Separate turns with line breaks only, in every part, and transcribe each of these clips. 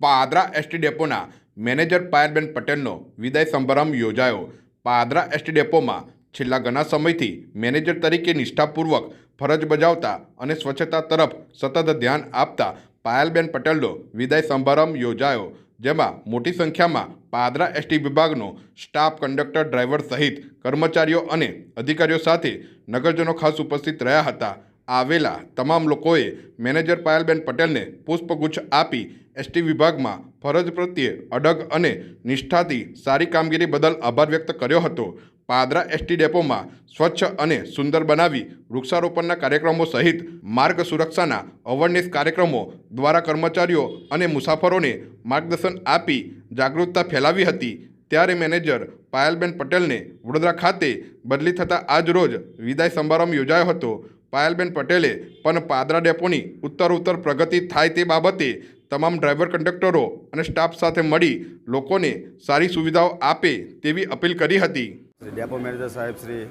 Padra ST ડેપોના manager Payalben પટેલનો વિદાય સમારંભ યોજાયો. પાદરા એસટી ડેપોમાં છેલ્લા ઘણા સમયથી મેનેજર તરીકે નિષ્ઠાપૂર્વક ફરજ બજાવતા અને સ્વચ્છતા તરફ સતત ધ્યાન આપતા પાયલબેન પટેલનો વિદાય સમારંભ યોજાયો, જેમાં મોટી સંખ્યામાં પાદરા એસટી વિભાગનો સ્ટાફ કંડક્ટર ડ્રાઈવર સહિત કર્મચારીઓ અને અધિકારીઓ સાથે નગરજનો ખાસ ઉપસ્થિત રહ્યા હતા. આવેલા તમામ લોકોએ મેનેજર પાયલબેન પટેલને પુષ્પગુચ્છ આપી એસટી વિભાગમાં ફરજ પ્રત્યે અડગ અને નિષ્ઠાથી સારી કામગીરી બદલ આભાર વ્યક્ત કર્યો હતો. પાદરા એસટી ડેપોમાં સ્વચ્છ અને સુંદર બનાવી વૃક્ષારોપણના કાર્યક્રમો સહિત માર્ગ સુરક્ષાના અવેરનેસ કાર્યક્રમો દ્વારા કર્મચારીઓ અને મુસાફરોને માર્ગદર્શન આપી જાગૃતતા ફેલાવી હતી. ત્યારે મેનેજર પાયલબેન પટેલને વડોદરા ખાતે બદલી થતાં આજ રોજ વિદાય સમારંભ યોજાયો હતો. પાયલબેન પટેલે પણ પાદરા ડેપોની ઉત્તર ઉત્તર પ્રગતિ થાય તે બાબતે તમામ ડ્રાઈવર કંડક્ટરો અને સ્ટાફ સાથે મળી લોકોને સારી સુવિધાઓ આપે તેવી અપીલ કરી હતી.
શ્રી ડેપો મેનેજર સાહેબ શ્રી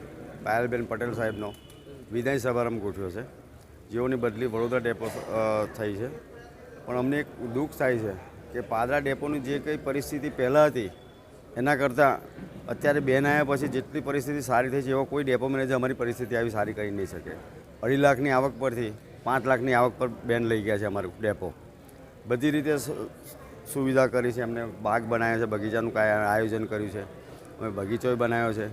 પાયલબેન પટેલ સાહેબનો વિદાય સમારંભ ગોઠવ્યો છે. જેઓની બદલી વડોદરા ડેપો થઈ છે. પણ અમને એક દુઃખ થાય છે કે પાદરા ડેપોની જે કંઈ પરિસ્થિતિ પહેલાં હતી, એના કરતાં અત્યારે બેન આવ્યા પછી જેટલી પરિસ્થિતિ સારી થઈ છે, એવો કોઈ ડેપો મેનેજર અમારી પરિસ્થિતિ આવી સારી કરી નહીં શકે. અઢી લાખની આવક પરથી પાંચ લાખની આવક પર બેન લઈ ગયા છે અમારું ડેપો. બધી રીતે સુવિધા કરી છે, એમને બાગ બનાવ્યો છે, બગીચાનું આયોજન કર્યું છે. અમે બગીચોય બનાવ્યો છે.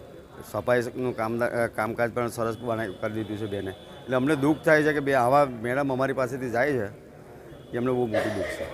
સફાઈનું કામ કામકાજ પણ સરસ બનાવી કરી દીધું છે બેને. એટલે અમને દુઃખ થાય છે કે બે આવા મેડમ અમારી પાસેથી જાય છે એમને બહુ મોટું દુઃખ છે.